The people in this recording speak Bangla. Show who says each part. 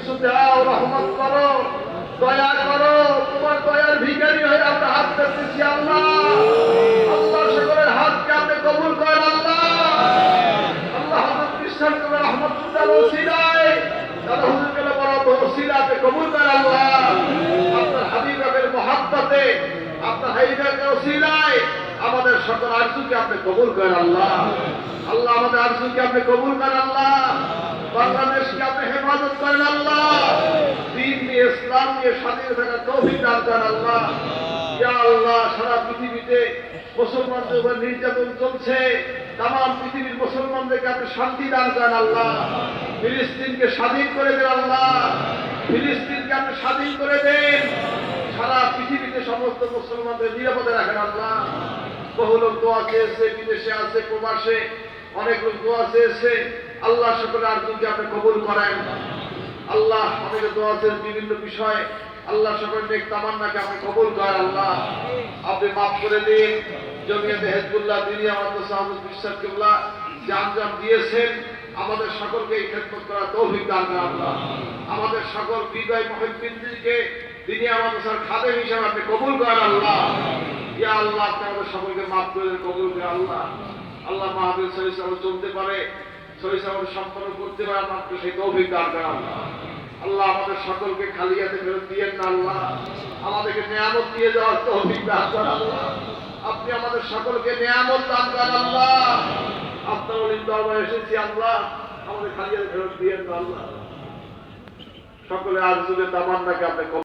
Speaker 1: কিছু দাও রহমত করো, দয়া করো, তোমার দয়ার ভিখারি হয়ে আমরা হাত পেতেছি আল্লাহ। আল্লাহ সকলের হাতকে আপনি কবুল করেন আল্লাহ। আল্লাহ হযরত বিশ্বাস করে রহমতুল্লাহ ওসিলায় দাদা হুজুর কেন বড় ওসিলাতে কবুল করেন আল্লাহ। আপনার হাবিবের মহাব্বতে, আপনার হাবিবের ওসিলায় আমাদের সকল আরজুকে আপনি কবুল করেন আল্লাহ। আল্লাহ আমাদের আরজুকে আপনি কবুল করেন আল্লাহ। হেফাজত করেন আল্লাহ। দিন নিয়ে স্বাধীন থাকার আল্লাহ। আল্লাহ, সারা পৃথিবীতে নির্যাতন চলছে। তাম পৃথিবীর মুসলমানদেরকে আপনি শান্তি দান করেন আল্লাহ। ফিলিস্তিনকে স্বাধীন করে দেন আল্লাহ। ফিলিস্তিনকে আপনি স্বাধীন করে দেন। সারা পৃথিবীতে সমস্ত মুসলমানদের নিরাপদে রাখেন আল্লাহ। বহু লোক দোয়া চেয়েছে, বিদেশে আছে, প্রবাসে। অনেক লোক দোয়া চেয়েছে। আল্লাহ সকলে আর্জুনকে আপনি কবুল করেন। আল্লাহ অনেকে দোয়া বিভিন্ন বিষয়ে আল্লাহ সকল নেক তামান্নাকে আপনি কবুল করেন আল্লাহ। আপনি মাফ করে দিন। জমিয়াতে হেজবুল্লাহ তিনি আমাদের সাহায্য বিশ্বাস কিবলা যে আঞ্জাম দিয়েছেন আমাদের সকলকে এই খেদমত করার তৌফিক দান করেন আল্লাহ। আমাদের সকল বিদায় মহিবিনকে তিনি আমাদের স্যার খাদেম হিসাবে আপনি কবুল করেন আল্লাহ। ইয়া আল্লাহ আপনি আমাদের সকলকে মাফ করে দেন, কবুল করে আল্লাহ। আল্লাহ মাহবুব সহি সাহেব চলতে পারে সহি সম্পন্ন করতে পারে আমাকে সেই তৌফিক দান করেন আল্লাহ আমাদের সকলকে খালি হাতে ফেরত দিয়েন না, আল্লাহ। আমাদেরকে নিয়ামত দিয়ে যাওয়ার তৌফিক দান করেন, আল্লাহ। আপনি আমাদের সকলকে নিয়ামত দান করেন, আল্লাহ। আপনার অলিম দরবারে এসেছি, আল্লাহ। আমাদের খালি হাতে ফেরত দিয়েন না, আল্লাহ। সকলে আজ যুগে তামান্নাকে আপনি